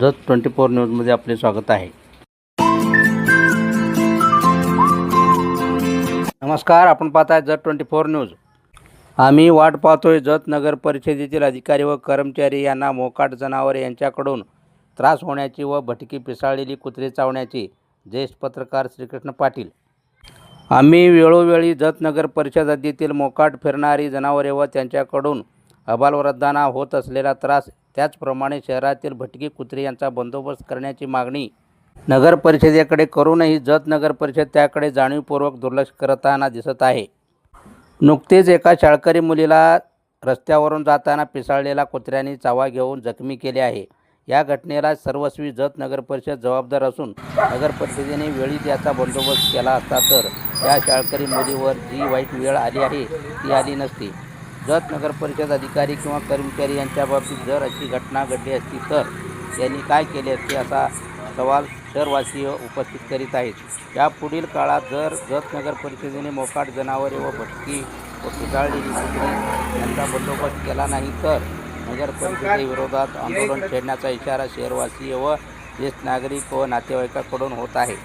Jat twenty four न्यूजमध्ये आपले स्वागत आहे. नमस्कार आपण पाहताय जत ट्वेंटी फोर न्यूज. आम्ही वाट पाहतोय जत नगर परिषदेतील अधिकारी व कर्मचारी यांना मोकाट जनावरे यांच्याकडून त्रास होण्याची व भटकी पिसाळलेली कुत्रे चावण्याची ज्येष्ठ पत्रकार श्रीकृष्ण पाटील. आम्ही वेळोवेळी जत नगर परिषद हद्दीतील मोकाट फिरणारी जनावरे व त्यांच्याकडून अबालवृद्धांना होत असलेला त्रास त्याचप्रमाणे शहरातील भटकी कुत्रे यांचा बंदोबस्त करण्याची मागणी नगर परिषदेकडे करूनही जत नगर परिषद त्याकडे जाणीवपूर्वक दुर्लक्ष करताना दिसत आहे. नुकतेच एका शाळकरी मुलीला रस्त्यावरून जाताना पिसाळलेला कुत्र्यांनी चावा घेऊन जखमी केले आहे. या घटनेला सर्वस्वी जत नगर परिषद जबाबदार असून नगर परिषदेने वेळीच याचा बंदोबस्त केला असता तर या शाळकरी मुलीवर जी वाईट वेळ आली आहे ती आली नसती. जत नगर परिषद अधिकारी किंवा कर्मचारी यांच्या बाबतीत जर अशी घटना घडली असती तर त्यांनी काय केले असते असा सवाल शहरवासीय उपस्थित करीत आहेत. या पुढील काळात जर जत नगर परिषदेने मोकाट जनावरे व भटकी व पिसाळलेली कुत्री यांचा बंदोबस्त केला नाही तर नगर परिषदेविरोधात आंदोलन छेडण्याचा इशारा शहरवासीय व ज्येष्ठ नागरिक व नातेवाईकाकडून होत आहे.